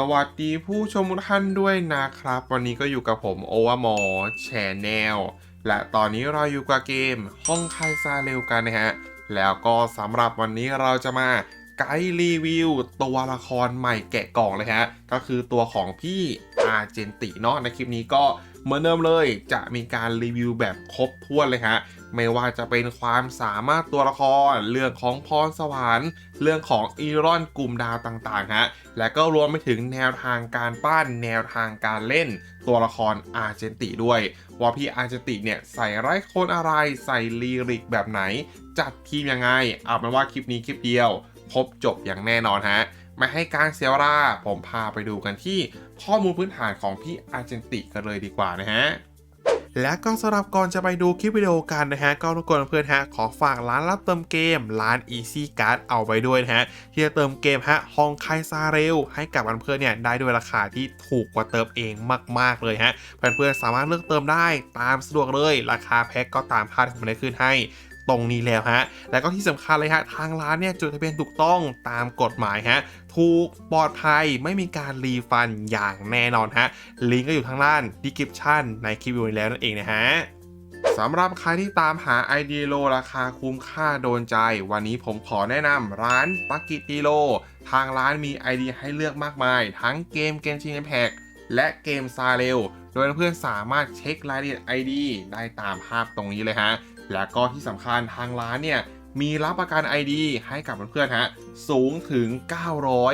สวัสดีผู้ชมทุกท่านด้วยนะครับ วันนี้ก็อยู่กับผมโอวามอแชนแนลและตอนนี้เราอยู่กับเกมห้องไคซาเร็วกันนะฮะ แล้วก็สำหรับวันนี้เราจะมาไกด์รีวิวตัวละครใหม่แกะกล่องเลยฮะ ก็คือตัวของพี่อาเจนติเนาะในคลิปนี้ก็เหมือนเดิมเลยจะมีการรีวิวแบบครบถ้วนเลยฮะ ไม่ว่าจะเป็นความสามารถตัวละคร เรื่องของพรสวรรค์ เรื่องของอีรอนกลุ่มดาวต่างๆฮะ และก็รวมไปถึงแนวทางการปั้นแนวทางการเล่น ตัวละครอาร์เจนติด้วย ว่าพี่อาร์เจนติเนี่ยใส่ไร้คนอะไร ใส่ลีริกแบบไหน จัดทีมยังไง เอาเป็นว่าคลิปนี้คลิปเดียว ครบจบอย่างแน่นอนฮะไม่ให้การเสียเวลาผมพาไปดูกันที่ข้อมูลพื้นฐานของพี่อาร์เจนติกันเลยดีกว่านะฮะ และก็สำหรับก่อนจะไปดูคลิปวิดีโอกันนะฮะ ก็ทุกคนเพื่อนฮะ ขอฝากร้านรับเติมเกมร้าน Easy Card เอาไว้ด้วยนะฮะ ที่จะเติมเกมฮะฮองไคซาเรลให้กับเพื่อนเนี่ยได้ด้วยราคาที่ถูกกว่าเติมเองมาก ๆ เลยฮะ เพื่อนๆสามารถเลือกเติมได้ตามสะดวกเลย ราคาแพ็กก็ตามภาพที่ผมได้ขึ้นให้ ตรงนี้แล้วฮะ แล้วก็ที่สำคัญเลยฮะ ทางร้านเนี่ยจดทะเบียนถูกต้องตามกฎหมายฮะ ถูกปลอดภัยไม่มีการรีฟันอย่างแน่นอนฮะ ลิงก์ก็อยู่ทางด้านดีคริปชั่นในคลิปวิดีโอนี้แล้วนั่นเองนะฮะสำหรับใครที่ตามหาไอเดียโลราคาคุ้มค่าโดนใจ วันนี้ผมขอแนะนำร้านปักกิตีโล ทางร้านมีไอเดียให้เลือกมากมาย ทั้งเกมเกมชิงแพ็กและเกมซาเรลโดยเพื่อนสามารถเช็ครายละเอียด ID ได้ตามภาพตรงนี้เลยฮะ และก็ที่สำคัญทางร้านเนี่ยมีรับประกัน ID ให้กับเพื่อนๆฮะสูงถึง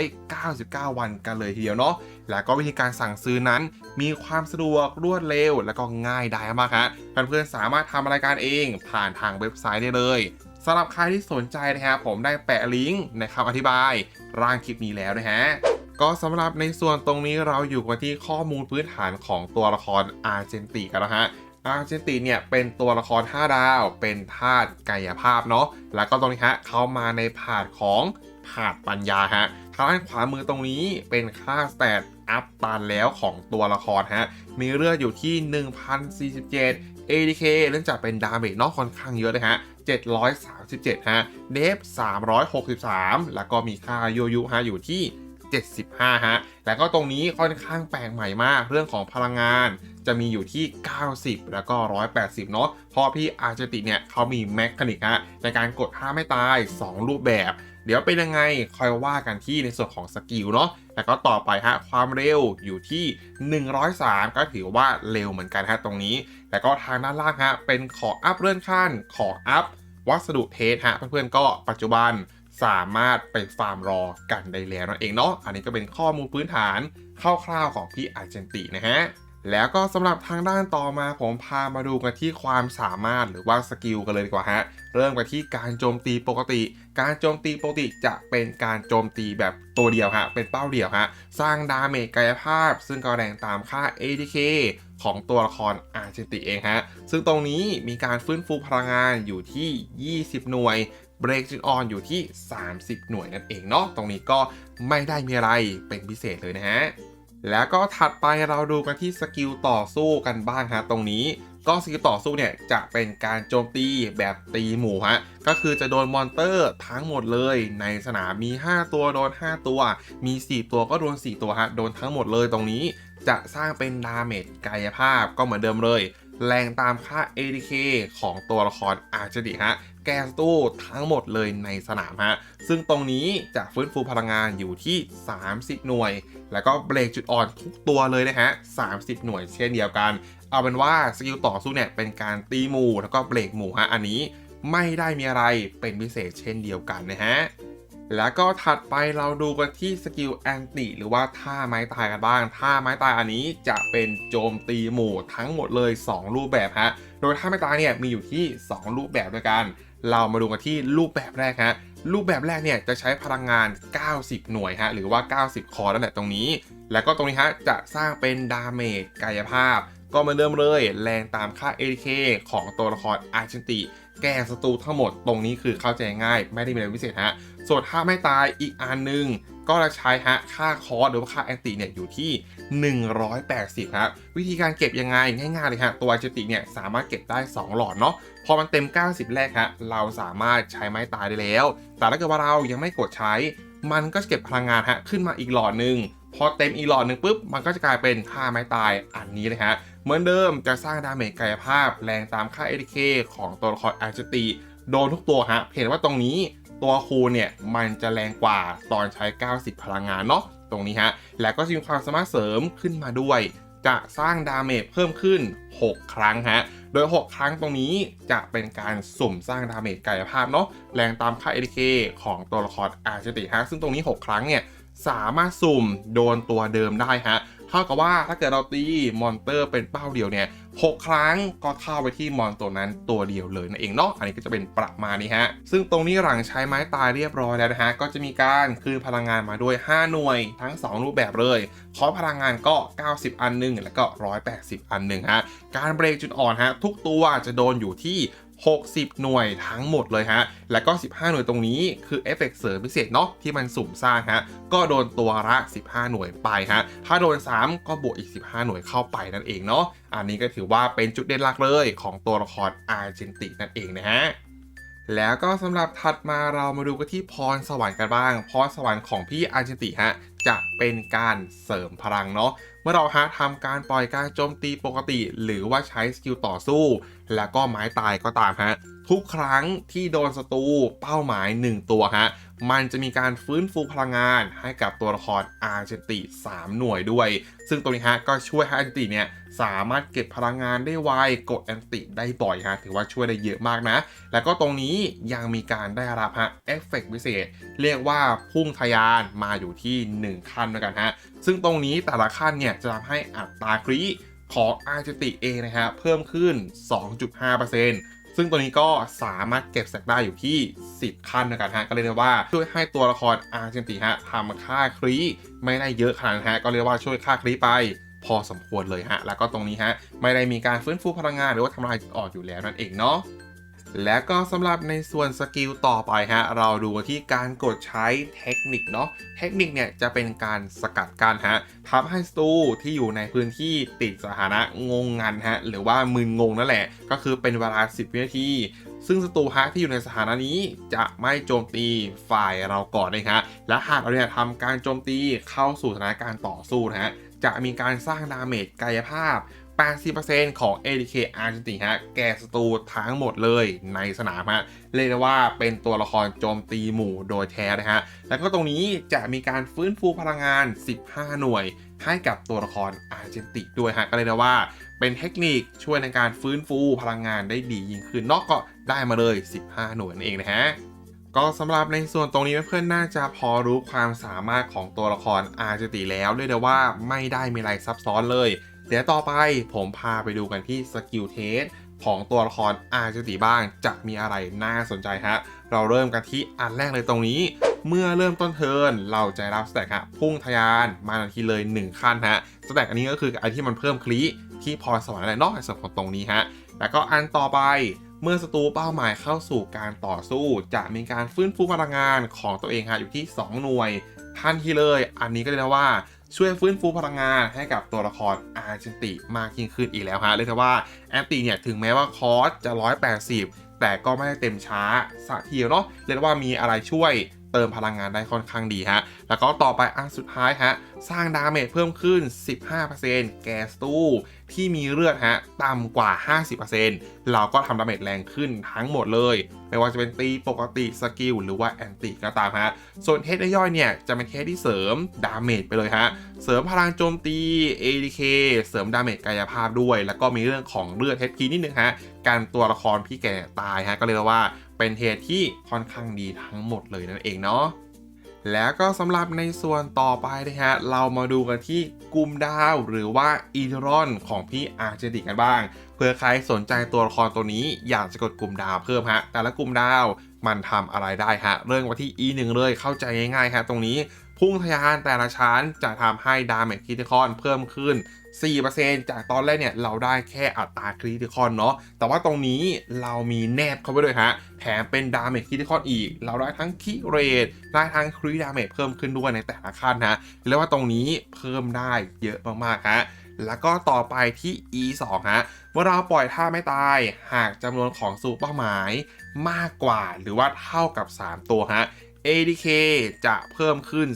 999 วันกันเลยทีเดียวเนาะแล้วก็วิธีการสั่งซื้อนั้น มีความสะดวกรวดเร็ว และก็ง่ายดายมากฮะเพื่อนๆสามารถทำรายการเองผ่านทางเว็บไซต์ได้เลยสำหรับใครที่สนใจนะครับผมได้แปะลิงก์ในคำอธิบายร่างคลิปนี้แล้วนะฮะก็สำหรับในส่วนตรงนี้เราอยู่กันที่ข้อมูลพื้นฐานของตัวละครอาร์เจนติกันแล้วฮะ อาร์เจนติเนี่ยเป็นตัวละคร 5 ดาว เป็นธาตุกายภาพเนาะ แล้วก็ตรงนี้ฮะเขามาในผาดของผาดปัญญาฮะทางด้านขวามือตรงนี้เป็นค่าสแตทอัพตันแล้วของตัวละครฮะ มีเลือดอยู่ที่ 1047 ADK เนื่องจากเป็นดาเมจเนาะค่อนข้างเยอะเลยฮะ 737 ฮะ เดฟ 363 แล้วก็มีค่าโยยุฮะอยู่ที่ 75 ฮะ แล้วก็ตรงนี้ค่อนข้างแปลกใหม่มากเรื่องของพลังงาน จะมีอยู่ที่ 90 แล้วก็ 180 เนาะเพราะพี่อาร์เจติเนี่ยเขามีแมคคานิกฮะในการกดท่าไม่ตาย 2 รูปแบบ เดี๋ยวเป็นยังไงคอยว่ากันที่ในส่วนของสกิลเนาะแล้วก็ต่อไปฮะความเร็วอยู่ที่ 103 ก็ถือว่าเร็วเหมือนกันฮะตรงนี้ แล้วก็ทางด้านล่างฮะเป็นขออัพเลื่อนขั้นขออัพวัสดุเทสฮะเพื่อนๆก็ปัจจุบันสามารถไปฟาร์มรอกันได้แล้วนั่นเองเนาะ อันนี้ก็เป็นข้อมูลพื้นฐานคร่าวๆของพี่อาร์เจนตินะฮะ แล้วก็สำหรับทางด้านต่อมาผมพามาดูกันที่ความสามารถหรือว่าสกิลกันเลยดีกว่าฮะ เริ่มกันที่การโจมตีปกติ การโจมตีปกติจะเป็นการโจมตีแบบตัวเดียวฮะ เป็นเป้าเดียวฮะ สร้างดาเมจกายภาพ ซึ่งก็แรงตามค่า ATK ของตัวละครอาร์เจนติเองฮะ ซึ่งตรงนี้มีการฟื้นฟูพลังงานอยู่ที่ 20 หน่วยเบรกจิตออนอยู่ที่ 30 หน่วยนั่นเองเนาะ ตรงนี้ก็ไม่ได้มีอะไรเป็นพิเศษเลยนะฮะ แล้วก็ถัดไปเราดูกันที่สกิลต่อสู้กันบ้างฮะตรงนี้ก็สกิลต่อสู้เนี่ยจะเป็นการโจมตีแบบตีหมู่ฮะ ก็คือจะโดนมอนเตอร์ทั้งหมดเลยในสนามมี 5 ตัวโดน 5 ตัว มี 4 ตัวก็โดน 4 ตัวฮะ โดนทั้งหมดเลยตรงนี้จะสร้างเป็นดาเมจกายภาพก็เหมือนเดิมเลย แรงตามค่า ADK ของตัวละครอาร์เจดิฮะ แกสตู้ทั้งหมดเลยในสนามฮะ ซึ่งตรงนี้จะฟื้นฟูพลังงานอยู่ที่ 30 หน่วย แล้วก็เบรกจุดอ่อนทุกตัวเลยนะฮะ 30 หน่วยเช่นเดียวกัน เอาเป็นว่าสกิลต่อสู้เนี่ยเป็นการตีหมู่แล้วก็เบรกหมู่ฮะ อันนี้ไม่ได้มีอะไรเป็นพิเศษเช่นเดียวกันนะฮะ แล้วก็ถัดไปเราดูกันที่สกิลแอนติหรือว่าท่าไม้ตายกันบ้าง ท่าไม้ตายอันนี้จะเป็นโจมตีหมู่ทั้งหมดเลย 2 รูปแบบฮะ โดยท่าไม้ตายเนี่ยมีอยู่ที่ 2 รูปแบบด้วยกัน เรามาดูกันที่รูปแบบแรกฮะ รูปแบบแรกเนี่ยจะใช้พลังงาน 90 หน่วยฮะ หรือว่า 90 คอร์นั่นแหละตรงนี้ แล้วก็ตรงนี้ฮะจะสร้างเป็นดาเมจกายภาพ ก็มือนเดิมเลย แรงตามค่า ATK ของตัวละครอาร์เจนติ แก้ศัตรูทั้งหมดตรงนี้คือเข้าใจง่าย ไม่ได้มีอะไรพิเศษฮะ ส่วนถ้าไม่ตายอีกอันหนึง ก็จะใช้ฮะค่าคอร์สหรือว่าค่าแอนติเนี่ยอยู่ที่ 180ครับวิธีการเก็บยังไงง่ายๆเลยฮะตัวอาร์เจนติเนี่ยสามารถเก็บได้ 2 หลอดเนาะพอมันเต็ม 90 แรกฮะเราสามารถใช้ไม้ตายได้แล้ว แต่ถ้าเกิดว่าเรายังไม่กดใช้ มันก็เก็บพลังงานฮะขึ้นมาอีกหลอดหนึ่ง พอเต็มอีหลอดหนึ่งปุ๊บ มันก็จะกลายเป็นท่าไม้ตายอันนี้เลยฮะ เหมือนเดิมจะสร้างดาเมจกายภาพแรงตามค่า ATK ของตัวละครอาจติโดนทุกตัวฮะ เห็นว่าตรงนี้ตัวคูเนี่ย มันจะแรงกว่าตอนใช้ 90 พลังงานเนาะตรงนี้ฮะ แล้วก็จะมีความสามารถเสริมขึ้นมาด้วย จะสร้างดาเมจเพิ่มขึ้น 6 ครั้งฮะ โดย 6 ครั้งตรงนี้จะเป็นการสุ่มสร้างดาเมจกายภาพเนาะแรงตามค่า ATK ของตัวละครอาร์เจติฮะซึ่งตรงนี้ 6 ครั้งเนี่ย สามารถสุ่มโดนตัวเดิมได้ฮะเท่ากับว่าถ้าเกิดเราตีมอนเตอร์เป็นเป้าเดียวเนี่ยหกครั้งก็เข้าไปที่มอนตัวนั้นตัวเดียวเลยนั่นเองเนาะอันนี้ก็จะเป็นประมาณนี้ฮะ ซึ่งตรงนี้หลังใช้ไม้ตายเรียบร้อยแล้วนะฮะ ก็จะมีการคืนพลังงานมาด้วย 5 หน่วยทั้ง 2 รูปแบบเลยคอพลังงานก็ 90 อันหนึง แล้วก็ 180 อันหนึ่งฮะ การเบรกจุดอ่อนฮะ ทุกตัวจะโดนอยู่ที่ 60 หน่วยทั้งหมดเลยฮะ แล้วก็ 15 หน่วยตรงนี้คือเอฟเฟกต์เสริมพิเศษเนาะที่มันสุ่มสร้างฮะ ก็โดนตัวละ 15 หน่วยไปฮะ ถ้าโดน 3 ก็บวกอีก 15 หน่วยเข้าไปนั่นเองเนาะ อันนี้ก็ถือว่าเป็นจุดเด่นหลักเลยของตัวละครอาร์เจนตินั่นเองนะฮะ แล้วก็สำหรับถัดมาเรามาดูกันที่พรสวรรค์กันบ้าง พรสวรรค์ของพี่อาร์เจนติฮะจะเป็นการเสริมพลังเนาะเมื่อเราฮะทำการปล่อยการโจมตีปกติ หรือว่าใช้สกิลต่อสู้ แล้วก็ไม้ตายก็ตามฮะทุกครั้งที่โดนศัตรูเป้าหมาย 1 ตัวฮะ มันจะมีการฟื้นฟูพลังงานให้กับตัวละครอาร์เจนติ 3 หน่วยด้วย ซึ่งตรงนี้ฮะก็ช่วยให้อาร์เจนติเนี่ยสามารถเก็บพลังงานได้ไวกดแอนติได้บ่อยฮะถือว่าช่วยได้เยอะมากนะ แล้วก็ตรงนี้ยังมีการได้รับฮะเอฟเฟกต์พิเศษ เรียกว่าพุ่งทะยานมาอยู่ที่ 1 ขั้นด้วยกันฮะซึ่งตรงนี้แต่ละขั้นเนี่ยจะทำให้อัตราคริของอาร์เจนติเองนะฮะเพิ่มขึ้น 2.5% ซึ่งตัวนี้ก็สามารถเก็บแสกได้อยู่ที่ 10 ขั้นนะครับฮะก็เรียกได้ว่าช่วยให้ตัวละครอาร์เจนติฮะทำค่าครีไม่ได้เยอะขนาดฮะก็เรียกว่าช่วยค่าครีไปพอสมควรเลยฮะ แล้วก็ตรงนี้ฮะ ไม่ได้มีการฟื้นฟูพลังงานหรือว่าทำลายออกอยู่แล้วนั่นเองเนาะ และก็สำหรับในส่วนสกิลต่อไปฮะเราดูที่การกดใช้เทคนิคเนาะเทคนิคเนี่ยจะเป็นการสกัดกั้นฮะทำให้สตูที่อยู่ในพื้นที่ติดสถานะงงงันฮะหรือว่ามึนงงนั่นแหละ ก็คือเป็นเวลา 10 วินาทีซึ่งศัตรูฮะที่อยู่ในสถานะนี้จะไม่โจมตีฝ่ายเราก่อนเลยฮะและหากเราเนี่ยทำการโจมตีเข้าสู่สถานการณ์ต่อสู้นะฮะจะมีการสร้างดาเมจกายภาพ 80%ของ ADK อาร์เจนติฮะแก่ศัตรูทั้งหมดเลยในสนามฮะเรียกได้ว่าเป็นตัวละครโจมตีหมู่โดยแท้นะฮะ แล้วก็ตรงนี้จะมีการฟื้นฟูพลังงาน 15 หน่วยให้กับตัวละครอาร์เจนติด้วยฮะ ก็เลยกได้ว่าเป็นเทคนิคช่วยในการฟื้นฟูพลังงานได้ดียิ่งขึ้นนอกก็ได้มาเลย 15 หน่วยนั่นเองนะฮะก็สำหรับในส่วนตรงนี้เพื่อนๆน่าจะพอรู้ความสามารถของตัวละครอาร์เจติแล้วเรียกได้ว่าไม่ได้มีอะไรซับซ้อนเลย เดี๋ยวต่อไปผมพาไปดูกันที่สกิลเทสของตัวละครอาร์เจติบ้างจะมีอะไรน่าสนใจฮะ เราเริ่มกันที่อันแรกเลยตรงนี้ เมื่อเริ่มต้นเทิร์นเราจะรับสแต็กฮะพุ่งทะยานมาทันทีเลย 1 ขั้นฮะสแต็กอันนี้ก็คือไอที่มันเพิ่มคลีที่พรสวรรค์อะไรนอกในส่วนของตรงนี้ฮะ แล้วก็อันต่อไปเมื่อศัตรูเป้าหมายเข้าสู่การต่อสู้ จะมีการฟื้นฟูพลังงานของตัวเองฮะอยู่ที่ 2 หน่วยทันทีเลย อันนี้ก็เรียกว่า ช่วยฟื้นฟูพลังงานให้กับตัวละครอาร์เจนติมากยิ่งขึ้นอีกแล้วฮะเรียกว่าแอนติเนี่ยถึงแม้ว่าคอสจะ 180 แต่ก็ไม่ได้เต็มช้าสักทีเนาะเรียกว่ามีอะไรช่วย เติมพลังงานได้ค่อนข้างดีฮะ แล้วก็ต่อไปอันสุดท้ายฮะ สร้างดาเมจเพิ่มขึ้น 15%แกสตู้ที่มีเลือดฮะต่ำกว่า 50%เราก็ทำดาเมจแรงขึ้นทั้งหมดเลย ไม่ว่าจะเป็นตีปกติสกิลหรือว่าแอนติก็ตามฮะ ส่วนเทสย่อยเนี่ย จะเป็นเทสที่เสริมดาเมจไปเลยฮะ เสริมพลังโจมตี ADK เสริมดาเมจกายภาพด้วย แล้วก็มีเรื่องของเลือด HP นิดนึงฮะ การตัวละครพี่แก่ตายฮะ ก็เลยกว่า เป็นเทสที่ค่อนข้างดีทั้งหมดเลยนั่นเองเนาะแล้วก็สำหรับในส่วนต่อไปนะฮะ เรามาดูกันที่กลุ่มดาวหรือว่าอีเทรอนของพี่อาร์เจติกกันบ้าง เพื่อใครสนใจตัวละครตัวนี้อยากจะกดกลุ่มดาวเพิ่มฮะ แต่ละกลุ่มดาวมันทำอะไรได้ฮะ เริ่มกันที่ E1 เลยเข้าใจง่ายๆฮะตรงนี้ พุ่งทะยานแต่ละชั้นจะทำให้ดาเมจคิติคอนเพิ่มขึ้น 4%จากตอนแรกเนี่ยเราได้แค่อัตราคริติคอนเนาะแต่ว่าตรงนี้เรามีแนบเข้าไปด้วยฮะแถมเป็นดาเมจคริติคอนอีก เราได้ทั้งคิเรทได้ทั้งคริดาเมจเพิ่มขึ้นด้วยในแต่ละขั้นฮะเรียกว่าตรงนี้เพิ่มได้เยอะมากๆฮะแล้วก็ต่อไปที่ E 2 ฮะ เมื่อเราปล่อยท่าไม่ตาย หากจำนวนของสูเป้าหมายมากกว่าหรือว่าเท่ากับ 3 ตัวฮะ ADK จะเพิ่มขึ้น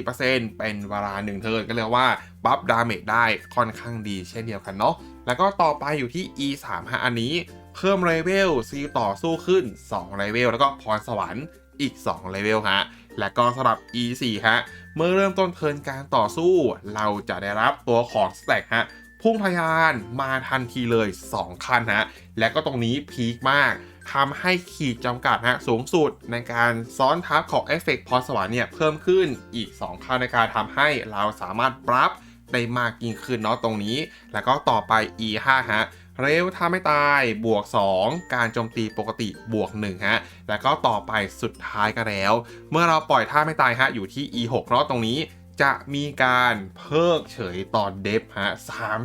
40%เป็นเวลา1เทิร์นก็เรียกว่าบัฟดาเมจได้ค่อนข้างดีเช่นเดียวกันเนาะ แล้วก็ต่อไปอยู่ที่ E 3 5อันนี้ เพิ่มเลเวลซีต่อสู้ขึ้น2เลเวลแล้วก็พรสวรรค์อีก2เลเวลฮะ และก็สำหรับ E 4ฮะ เมื่อเริ่มต้นเทิร์นการต่อสู้ เราจะได้รับตัวของสแต็กฮะพุ่งทะยานมาทันทีเลย2คันฮะ และก็ตรงนี้พีคมาก ทำให้ขีดจำกัดฮะสูงสุดในการซ้อนทับของเอฟเฟกต์พรสวรรค์เนี่ยเพิ่มขึ้นอีก2ขั้นในการทำให้เราสามารถปรับได้มากยิ่งขึ้นเนาะตรงนี้ แล้วก็ต่อไป E 5 ฮะเร็วถ้าไม่ตายบวก 2 การโจมตีปกติบวก1ฮะแล้วก็ต่อไปสุดท้ายก็แล้ว เมื่อเราปล่อยท่าไม่ตายฮะอยู่ที่ E 6 เนาะตรงนี้ จะมีการเพิกเฉยตอนเดฟฮะ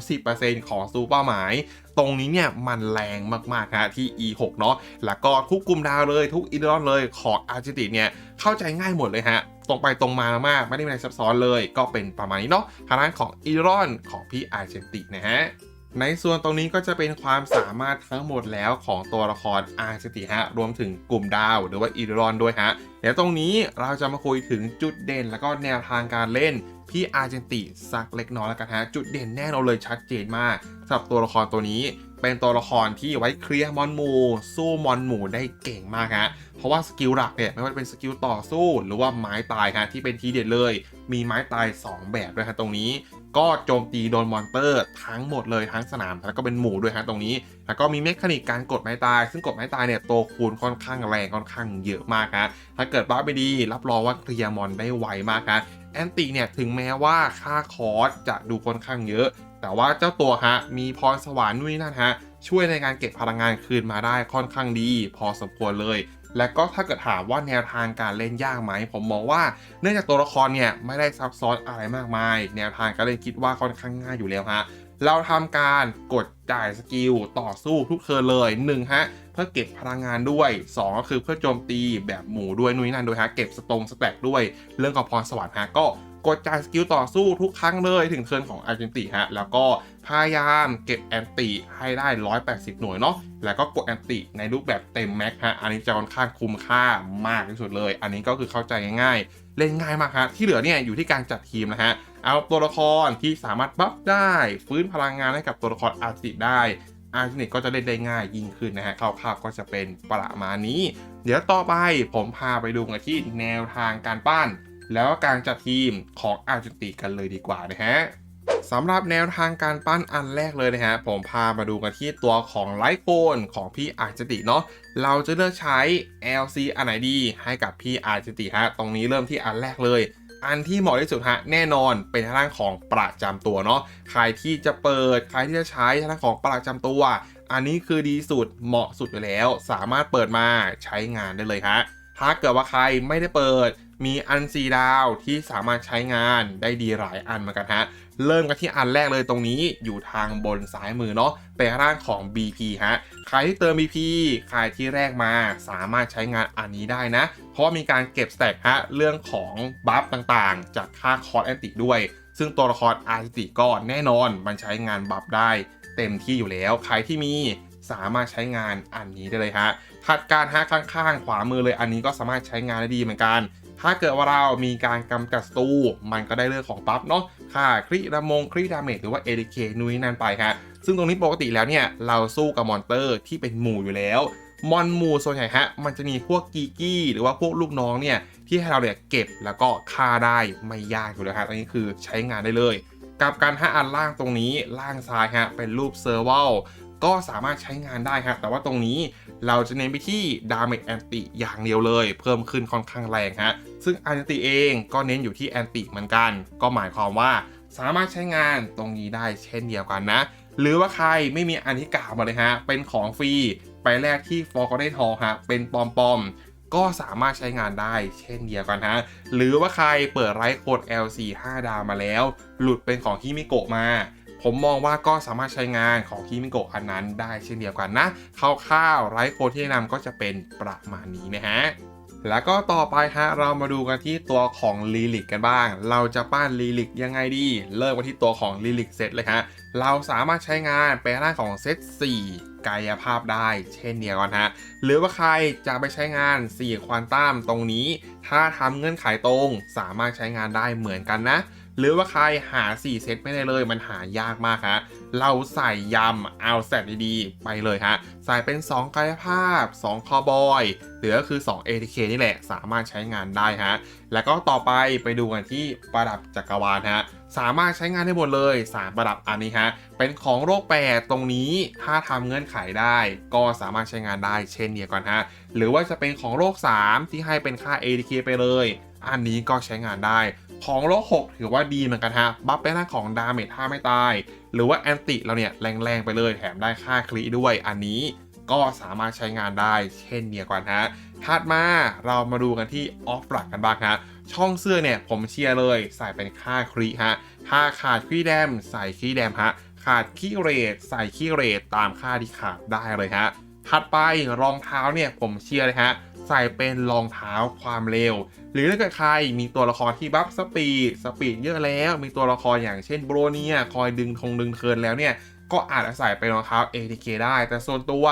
30%ของซูเปอร์หมาย ตรงนี้เนี่ยมันแรงมากๆฮะที่ E 6เนาะ แล้วก็ทุกกลุ่มดาวเลยทุกอีดอนเลยของอาร์เจนติเนี่ยเข้าใจง่ายหมดเลยฮะ ตรงไปตรงมามาก ไม่ได้มีอะไรซับซ้อนเลย ก็เป็นประมาณนี้เนาะทางด้านของอีรอนของพี่อาร์เจนตินะฮะ ในส่วนตรงนี้ก็จะเป็นความสามารถทั้งหมดแล้วของตัวละครอาร์เจติฮะ รวมถึงกลุ่มดาวหรือว่าอีรอนด้วยฮะเดี๋ยวตรงนี้เราจะมาคุยถึงจุดเด่นแล้วก็แนวทางการเล่นพี่อาร์เจนติสักเล็กน้อยแล้วกันฮะ จุดเด่นแน่นอนเลยชัดเจนมากสำหรับตัวละครตัวนี้เป็นตัวละครที่ไว้เคลียร์มอนหมูสู้มอนหมูได้เก่งมากฮะ เพราะว่าสกิลหลักเนี่ยไม่ว่าจะเป็นสกิลต่อสู้หรือว่าไม้ตายฮะที่เป็นทีเด็ดเลย มีไม้ตาย 2 แบบด้วยฮะตรงนี้ ก็โจมตีโดนมอนเตอร์ทั้งหมดเลยทั้งสนาม แล้วก็เป็นหมู่ด้วยฮะตรงนี้ แล้วก็มีเมคานิกการกดไม้ตาย ซึ่งกดไม้ตายเนี่ยโตวคูณค่อนข้างแรงค่อนข้างเยอะมากฮะถ้าเกิดบ้าไปดีรับรองว่าเคลียร์มอนได้ไวมากฮะแอนติเนี่ยถึงแม้ว่าค่าคอร์สจะดูค่อนข้างเยอะ แต่ว่าเจ้าตัวฮะมีพรสวรรค์นู่นนนั่นฮะช่วยในการเก็บพลังงานคืนมาได้ค่อนข้างดี พอสมควรเลย และก็ถ้าเกิดถามว่าแนวทางการเล่นยากไหม ผมมองว่าเนื่องจากตัวละครเนี่ยไม่ได้ซับซ้อนอะไรมากมาย แนวทางการเล่นคิดว่าค่อนข้างง่ายอยู่แล้วฮะเราทำการกดจ่ายสกิลต่อสู้ทุกเทิร์นเลย1ฮะเพื่อเก็บพลังงานด้วย 2 ก็คือเพื่อโจมตีแบบหมู่ด้วยนู่นนั่นด้วยฮะเก็บสตงสแต็กด้วย เรื่องของพรสวรรค์ฮะก็ กดจ่ายสกิลต่อสู้ทุกครั้งเลยถึงเทิร์นของอาร์เจนติฮะแล้วก็พยายามเก็บแอนติให้ได้ 180 หน่วยเนาะแล้วก็กดแอนติในรูปแบบเต็มแม็กฮะอันนี้จะค่อนข้างคุ้มค่ามากที่สุดเลย อันนี้ก็คือเข้าใจง่ายๆ เล่นง่ายมากฮะที่เหลือเนี่ยอยู่ที่การจัดทีมนะฮะเอาตัวละครที่สามารถบัฟได้ ฟื้นพลังงานให้กับตัวละครอาร์ติได้อาร์ตินิกก็จะเล่นได้ง่ายยิ่งขึ้นนะฮะคร่าวๆก็จะเป็นประมาณนี้ เดี๋ยวต่อไปผมพาไปดูกันที่แนวทางการปั้น แล้วก็การจัดทีมของอาร์เจนติกันเลยดีกว่านะฮะสำหรับแนวทางการปั้นอันแรกเลยนะฮะ ผมพามาดูกันที่ตัวของไลท์โคนของพี่อาร์เจนติเนาะเราจะเลือกใช้ LC อันไหนดี ให้กับพี่อาร์เจนติฮะ ตรงนี้เริ่มที่อันแรกเลย อันที่เหมาะที่สุดฮะ แน่นอนเป็นทางด้านของประจำตัวเนาะใครที่จะเปิด ใครที่จะใช้ทางด้านของประจำตัว อันนี้คือดีสุดเหมาะสุดอยู่แล้ว สามารถเปิดมาใช้งานได้เลยฮะถ้าเกิดว่าใครไม่ได้เปิด มีอันซีดาวที่สามารถใช้งานได้ดีหลายอันเหมือนกันฮะ เริ่มกันที่อันแรกเลยตรงนี้อยู่ทางบนซ้ายมือเนาะเป็นทางของ BP ฮะ ใครที่เติม BP ใครที่แรกมาสามารถใช้งานอันนี้ได้นะ เพราะว่ามีการเก็บสแต็กฮะ เรื่องของบัฟต่างๆ จากค่าคอร์สแอนติด้วย ซึ่งตัวละครอาร์ติก็แน่นอนมันใช้งานบัฟได้เต็มที่อยู่แล้ว ใครที่มีสามารถใช้งานอันนี้ได้เลยฮะถัดการฮะข้างๆ ขวามือเลยอันนี้ก็สามารถใช้งานได้ดีเหมือนกัน ถ้าเกิดว่าเรามีการกำจัดศัตรูมันก็ได้เรื่องของปั๊บเนาะค่าคริดามงคริดาเมจหรือว่า ADK นุ้ยนั่นไปฮะซึ่งตรงนี้ปกติแล้วเนี่ยเราสู้กับมอนเตอร์ที่เป็นหมู่อยู่แล้วมอนหมูส่วนใหญ่ฮะมันจะมีพวกกีกี้ หรือว่าพวกลูกน้องเนี่ยที่ให้เราเนี่ยเก็บแล้วก็ฆ่าได้ไม่ยากอยู่แล้วฮะอันนี้คือใช้งานได้เลย กับการห้อันล่างตรงนี้ล่างซ้ายฮะเป็นรูปเซอร์เวล ก็สามารถใช้งานได้ฮะแต่ว่าตรงนี้เราจะเน้นไปที่ดาเมจแอนติอย่างเดียวเลย เพิ่มขึ้นค่อนข้างแรงฮะซึ่งแอนติเองก็เน้นอยู่ที่แอนติเหมือนกัน ก็หมายความว่าสามารถใช้งานตรงนี้ได้เช่นเดียวกันนะ หรือว่าใครไม่มีอันที่กล่าวมาเลยฮะ เป็นของฟรี ไปแลกที่ฟอร์กได้ทองฮะ เป็นปอมๆก็สามารถใช้งานได้เช่นเดียวกันฮะ หรือว่าใครเปิดไลฟ์โค้ด LC 5 ดาวมาแล้ว หลุดเป็นของฮิมิโกะมา ผมมองว่าก็สามารถใช้งานของฮิมิโกะอันนั้นได้เช่นเดียวกันนะคร่าวๆไลฟ์โค้ดที่แนะนำก็จะเป็นประมาณนี้นะฮะแล้วก็ต่อไปฮะเรามาดูกันที่ตัวของลีลิกกันบ้าง เราจะปั้นลีลิกยังไงดี เริ่มกันที่ตัวของลีลิกเซตเลยฮะเราสามารถใช้งานเป็นร่างของเซต4 กายภาพได้เช่นเดียวกันฮะหรือว่าใครจะไปใช้งาน 4 ควอนตัมตรงนี้ ถ้าทำเงื่อนไขตรง สามารถใช้งานได้เหมือนกันนะ หรือว่าใครหา 4 เซตไม่ได้เลยมันหายากมากฮะเราใส่ยำเอาแซดดีๆ ไปเลยฮะใส่เป็น 2 กายภาพ 2 คอบอยหรือก็คือ 2 ATK นี่แหละสามารถใช้งานได้ฮะแล้วก็ต่อไปไปดูกันที่ประดับจักรวาลฮะสามารถใช้งานได้หมดเลย3ประดับอันนี้ฮะเป็นของโรคแปดตรงนี้ถ้าทำเงื่อนไขได้ ก็สามารถใช้งานได้เช่นเดียวกันฮะหรือว่าจะเป็นของโรค 3 ที่ให้เป็นค่า ATK ไปเลย อันนี้ก็ใช้งานได้ ของโรค6ถือว่าดีเหมือนกันฮะ บัฟเป็นหน้าของดาเมจถ้าไม่ตาย หรือว่าแอนติเราเนี่ยแรงๆไปเลยแถมได้ค่าคลีด้วยอันนี้ก็สามารถใช้งานได้เช่นเดียวกันฮะถัดมาเรามาดูกันที่ออฟหลักกันบ้างฮะ ช่องเสื้อเนี่ยผมเชียร์เลยใส่เป็นค่าครีฮะ ถ้าขาดขี้แดมใส่ขี้แดมฮะ ขาดขี้เรทใส่ขี้เรทตามค่าที่ขาดได้เลยฮะ ถัดไปรองเท้าเนี่ยผมเชียร์เลยฮะ ใส่เป็นรองเท้าความเร็ว หรือถ้าเกิดใครมีตัวละครที่บัฟสปีดสปีดเยอะแล้ว มีตัวละครอย่างเช่นโบรเนียคอยดึงธงดึงเทินแล้วเนี่ยก็อาจจะใส่เป็นรองเท้า ATK ได้ แต่ส่วนตัว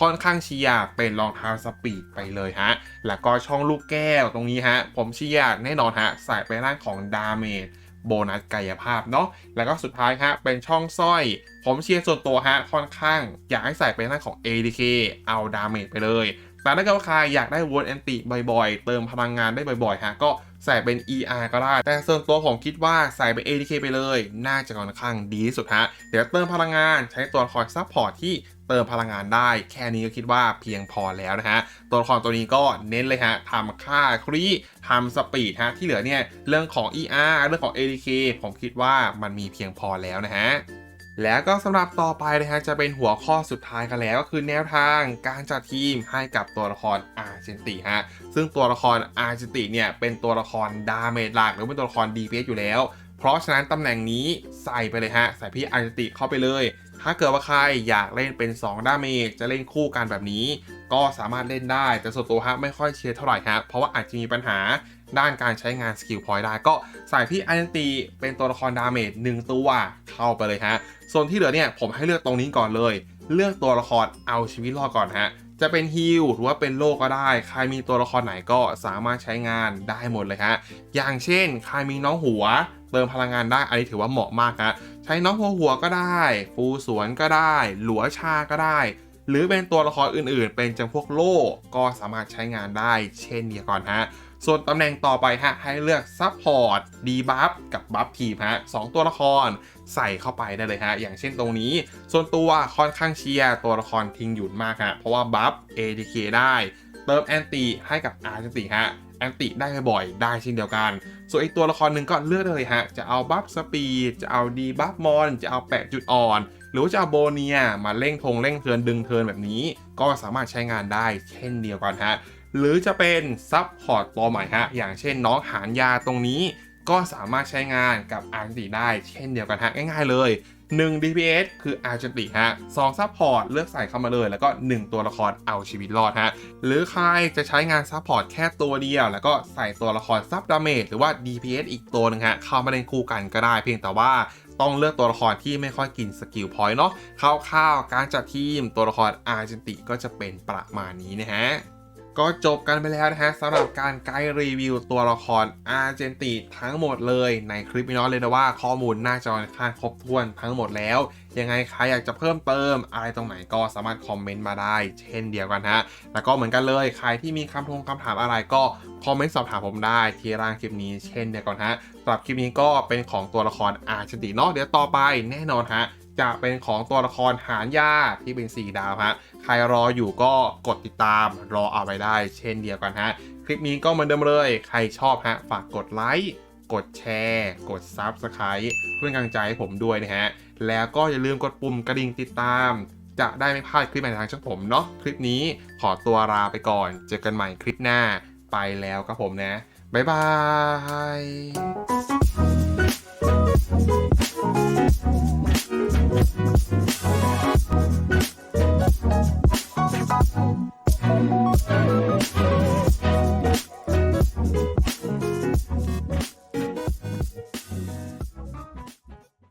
ค่อนข้างเชียร์เป็นรองเท้าสปีดไปเลยฮะ แล้วก็ช่องลูกแก้วตรงนี้ฮะ ผมเชียร์แน่นอนฮะ ใส่ไปร่างของดาเมจโบนัสกายภาพเนาะ แล้วก็สุดท้ายฮะ เป็นช่องสร้อย ผมเชียร์ส่วนตัวฮะ ค่อนข้างอยากให้ใส่เป็นร่างของ ATK เอาดาเมจไปเลย แต่ถ้าเกิดว่าใครอยากได้วนแอนติบ่อยๆ เติมพลังงานได้บ่อยๆฮะก็ใส่เป็น ER ก็ได้ แต่ส่วนตัวผมคิดว่าใส่เป็น ATK ไปเลย น่าจะค่อนข้างดีที่สุดฮะ เดี๋ยวเติมพลังงานใช้ตัวละครซัพพอร์ตที่เติมพลังงานได้ แค่นี้ก็คิดว่าเพียงพอแล้วนะฮะ ตัวละครตัวนี้ก็เน้นเลยฮะทำค่าครีทำสปีดฮะ ที่เหลือเนี่ย เรื่องของ ER เรื่องของ ATK ผมคิดว่ามันมีเพียงพอแล้วนะฮะ แล้วก็สำหรับต่อไปนะฮะจะเป็นหัวข้อสุดท้ายกันแล้วก็คือแนวทางการจัดทีมให้กับตัวละครอาร์เจนติฮะซึ่งตัวละครอาร์เจนติเนี่ยเป็นตัวละครดาเมจหลักหรือเป็นตัวละคร DPS อยู่แล้ว เพราะฉะนั้นตำแหน่งนี้ใส่ไปเลยฮะใส่พี่อาร์เจนติเข้าไปเลย ถ้าเกิดว่าใครอยากเล่นเป็น 2 ดาเมจจะเล่นคู่กันแบบนี้ ก็สามารถเล่นได้แต่ส่วนตัวฮะไม่ค่อยเชียร์เท่าไหร่ฮะเพราะว่าอาจจะมีปัญหาด้านการใช้งานสกิลพอยต์ได้ก็ใส่พี่อาร์เจนติเป็นตัวละครดาเมจ1ตัวเข้าไปเลยฮะ ส่วนที่เหลือเนี่ยผมให้เลือกตรงนี้ก่อนเลย เลือกตัวละครเอาชีวิตรอดก่อนฮะจะเป็นฮิลหรือว่าเป็นโลก็ได้ ใครมีตัวละครไหนก็สามารถใช้งานได้หมดเลยฮะ อย่างเช่น ใครมีน้องหัว เติมพลังงานได้ อันนี้ถือว่าเหมาะมากฮะ ใช้น้องหัวหัวก็ได้ ฟูสวนก็ได้ หลัวชาก็ได้ หรือเป็นตัวละครอื่นๆ เป็นจำพวกโล่ก็สามารถใช้งานได้เช่นเดียวกันฮะ ส่วนตำแหน่งต่อไปฮะให้เลือกซับพอร์ตดีบัฟกับบัฟทีมฮะสองตัวละคร ใส่เข้าไปได้เลยฮะ อย่างเช่นตรงนี้ ส่วนตัวค่อนข้างเชียร์ตัวละครทิ้งหยุดมากฮะ เพราะว่าบัฟ ADK ได้ เติมแอนติให้กับอาร์เจติฮะแอนติได้บ่อยๆ ได้เช่นเดียวกัน ส่วนอีกตัวละครหนึ่งก็เลือกได้เลยฮะ จะเอาบัฟสปีด จะเอาดีบัฟมอน จะเอาแปะจุดอ่อน หรือว่าจะเอาโบเนียมาเร่งทงเร่งเทินดึงเทินแบบนี้ ก็สามารถใช้งานได้เช่นเดียวกันฮะ หรือจะเป็นซับพอร์ตตัวใหม่ฮะ อย่างเช่นน้องหานยาตรงนี้ ก็สามารถใช้งานกับอาร์เจนติได้เช่นเดียวกันฮะง่ายๆเลย 1 DPS คืออาร์เจนติฮะ2ซับพอร์ตเลือกใส่เข้ามาเลยแล้วก็ 1 ตัวละครเอาชีวิตรอดฮะหรือใครจะใช้งานซับพอร์ตแค่ตัวเดียว แล้วก็ใส่ตัวละครซับดาเมจหรือว่า DPS อีกตัวหนึงฮะเข้ามาเล่นคู่กันก็ได้เพียงแต่ว่าต้องเลือกตัวละครที่ไม่ค่อยกินสกิลพอยต์เนาะคร่าวๆการจัดทีมตัวละครอาร์เจนติก็จะเป็นประมาณนี้นะฮะ ก็จบกันไปแล้วนะฮะสำหรับการไกด์รีวิวตัวละครอาร์เจนติทั้งหมดเลยในคลิปนี้เนาะเลยนะว่าข้อมูลน่าจะค่อนข้างครบถ้วนทั้งหมดแล้ว ยังไงใครอยากจะเพิ่มเติมอะไรตรงไหนก็สามารถคอมเมนต์มาได้ เช่นเดียวกันฮะแล้วก็เหมือนกันเลยใครที่มีคำทงคำถามอะไรก็คอมเมนต์สอบถามผมได้ที่ร่างคลิปนี้เช่นเดียวกันฮะสำหรับคลิปนี้ก็เป็นของตัวละครอาร์เจนติเนาะเดี๋ยวต่อไปแน่นอนฮะ จะเป็นของตัวละครหานยาที่เป็น 4 ดาวฮะ ใครรออยู่ก็กดติดตามรอเอาไว้ได้ เช่นเดียวกันฮะ คลิปนี้ก็เหมือนเดิมเลย ใครชอบฮะ ฝากกดไลค์ กดแชร์ กด Subscribe เพื่อเป็นกำลังใจให้ผมด้วยนะฮะ แล้วก็อย่าลืมกดปุ่มกระดิ่งติดตาม จะได้ไม่พลาดคลิปใหม่ทางช่องผมเนาะ คลิปนี้ขอตัวลาไปก่อน เจอกันใหม่คลิปหน้า ไปแล้วครับผมนะ บ๊ายบาย